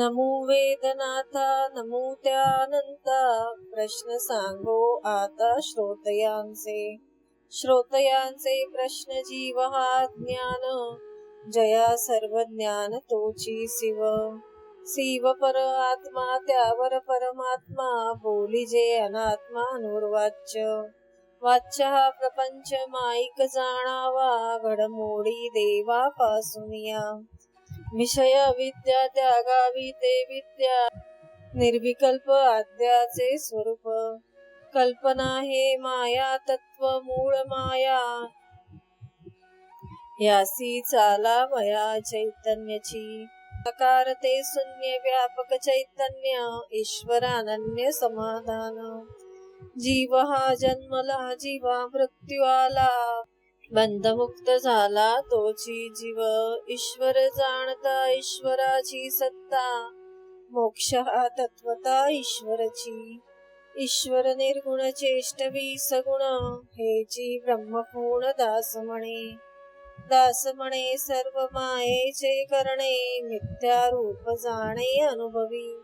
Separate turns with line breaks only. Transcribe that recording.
नमो वेदनाथा नमो त्यानंता. प्रश्न सांगो आता श्रोतयांचे. श्रोतयांचे प्रश्न जीव हा ज्ञान. जया सर्व ज्ञान तोची शिव. शिव पर आत्मा त्यावर परमात्मा. बोली जे अनात्मा अनुर्वाच्य. वाच्य हा प्रपंच माईक जाणावा. घडमोडी देवापासून या. विषय विद्या त्यागावी ते विद्या. निर्विकल्प आद्याचे स्वरूप. कल्पना हे माया तत्व मूळ माया. यासी चाला मया चैतन्याची. आकार ते शून्य व्यापक चैतन्य ईश्वर अनन्य समाधान. जीव हा जन्मला जीवा मृत्यू आला बंधमुक्त झाला तोची जीव. ईश्वर जाणता ईश्वराची सत्ता. मोक्ष हा तत्वता ईश्वरची. ईश्वर निर्गुण चेष्टवी सगुण हेची ब्रह्मपूर्ण दास म्हणे. दास म्हणे सर्व मायेचे करणे मिथ्या रूप जाणे अनुभवी.